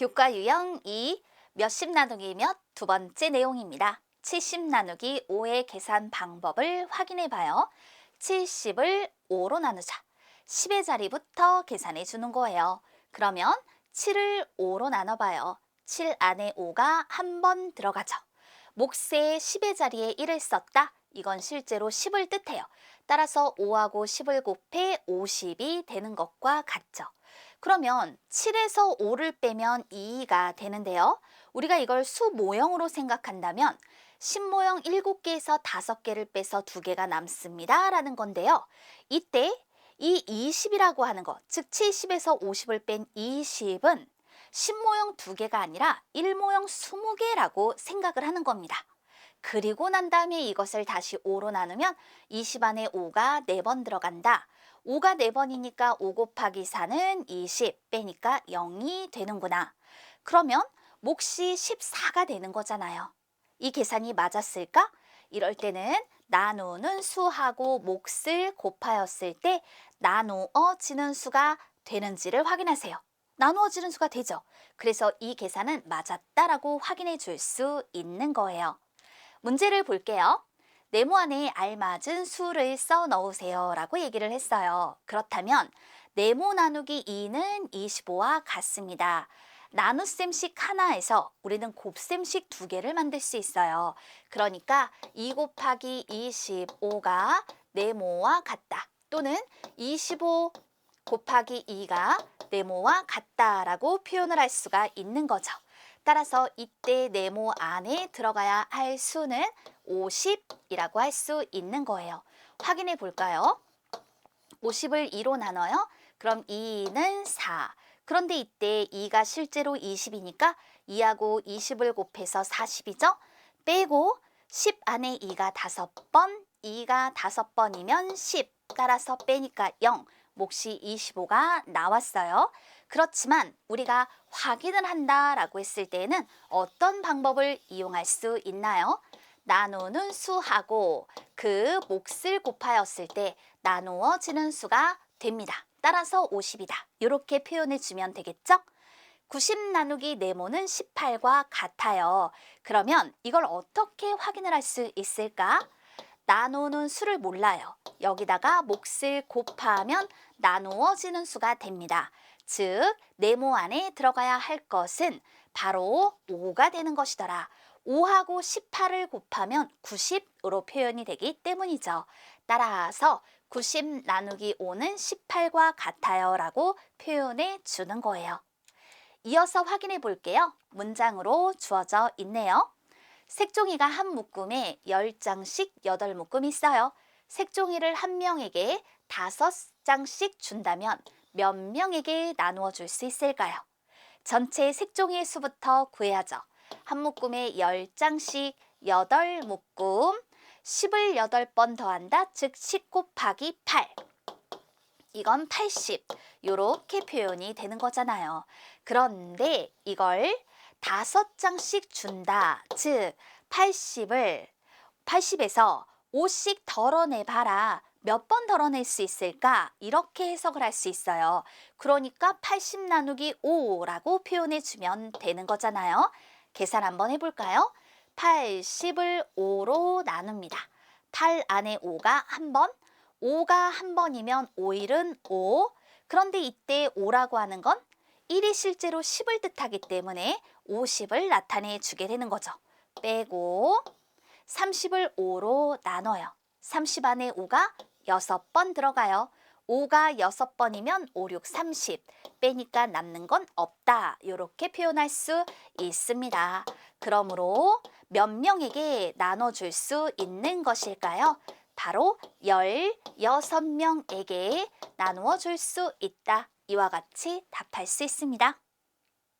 교과 유형 2 몇십 나누기 몇 두 번째 내용입니다. 70 나누기 5의 계산 방법을 확인해 봐요. 70을 5로 나누자. 10의 자리부터 계산해 주는 거예요. 그러면 7을 5로 나눠봐요. 7 안에 5가 한 번 들어가죠. 몫에 10의 자리에 1을 썼다. 이건 실제로 10을 뜻해요. 따라서 5하고 10을 곱해 50이 되는 것과 같죠. 그러면 7에서 5를 빼면 2가 되는데요. 우리가 이걸 수 모형으로 생각한다면 10모형 7개에서 5개를 빼서 2개가 남습니다. 라는 건데요. 이때 이 20이라고 하는 것, 즉 70에서 50을 뺀 20은 10모형 2개가 아니라 1모형 20개라고 생각을 하는 겁니다. 그리고 난 다음에 이것을 다시 5로 나누면 20 안에 5가 4번 들어간다. 5가 4번이니까 5 곱하기 4는 20 빼니까 0이 되는구나. 그러면 몫이 14가 되는 거잖아요. 이 계산이 맞았을까? 이럴 때는 나누는 수하고 몫을 곱하였을 때 나누어지는 수가 되는지를 확인하세요. 나누어지는 수가 되죠. 그래서 이 계산은 맞았다라고 확인해 줄 수 있는 거예요. 문제를 볼게요. 네모 안에 알맞은 수를 써 넣으세요 라고 얘기를 했어요. 그렇다면 네모 나누기 2는 25와 같습니다. 나눗셈식 하나에서 우리는 곱셈식 두 개를 만들 수 있어요. 그러니까 2 곱하기 25가 네모와 같다. 또는 25 곱하기 2가 네모와 같다라고 표현을 할 수가 있는 거죠. 따라서 이때 네모 안에 들어가야 할 수는 50이라고 할 수 있는 거예요. 확인해 볼까요? 50을 2로 나눠요. 그럼 2는 4. 그런데 이때 2가 실제로 20이니까 2하고 20을 곱해서 40이죠? 빼고 10 안에 2가 5번, 2가 5번이면 10. 따라서 빼니까 0. 몫이 25가 나왔어요. 그렇지만 우리가 확인을 한다라고 했을 때에는 어떤 방법을 이용할 수 있나요? 나누는 수하고 그 몫을 곱하였을 때 나누어지는 수가 됩니다. 따라서 50이다. 이렇게 표현해 주면 되겠죠? 90 나누기 네모는 18과 같아요. 그러면 이걸 어떻게 확인을 할 수 있을까? 나누는 수를 몰라요. 여기다가 몫을 곱하면 나누어지는 수가 됩니다. 즉, 네모 안에 들어가야 할 것은 바로 5가 되는 것이더라. 5하고 18을 곱하면 90으로 표현이 되기 때문이죠. 따라서 90 나누기 5는 18과 같아요 라고 표현해 주는 거예요. 이어서 확인해 볼게요. 문장으로 주어져 있네요. 색종이가 한 묶음에 10장씩 8묶음 있어요. 색종이를 한 명에게 5장씩 준다면 몇 명에게 나누어 줄 수 있을까요? 전체 색종이의 수부터 구해야죠. 한 묶음에 10장씩 8묶음 10을 8번 더한다. 즉 10 곱하기 8. 이건 80. 이렇게 표현이 되는 거잖아요. 그런데 이걸 다섯 장씩 준다. 즉 80을 80에서 5씩 덜어내봐라. 몇 번 덜어낼 수 있을까? 이렇게 해석을 할 수 있어요. 그러니까 80 나누기 5라고 표현해 주면 되는 거잖아요. 계산 한번 해볼까요? 80을 5로 나눕니다. 8 안에 5가 한 번, 5가 한 번이면 5일은 5. 그런데 이때 5라고 하는 건 1이 실제로 10을 뜻하기 때문에 50을 나타내 주게 되는 거죠. 빼고 30을 5로 나눠요. 30 안에 5가 6번 들어가요. 5가 6번이면 5, 6, 30. 빼니까 남는 건 없다. 이렇게 표현할 수 있습니다. 그러므로 몇 명에게 나눠줄 수 있는 것일까요? 바로 16명에게 나누어 줄 수 있다. 이와 같이 답할 수 있습니다.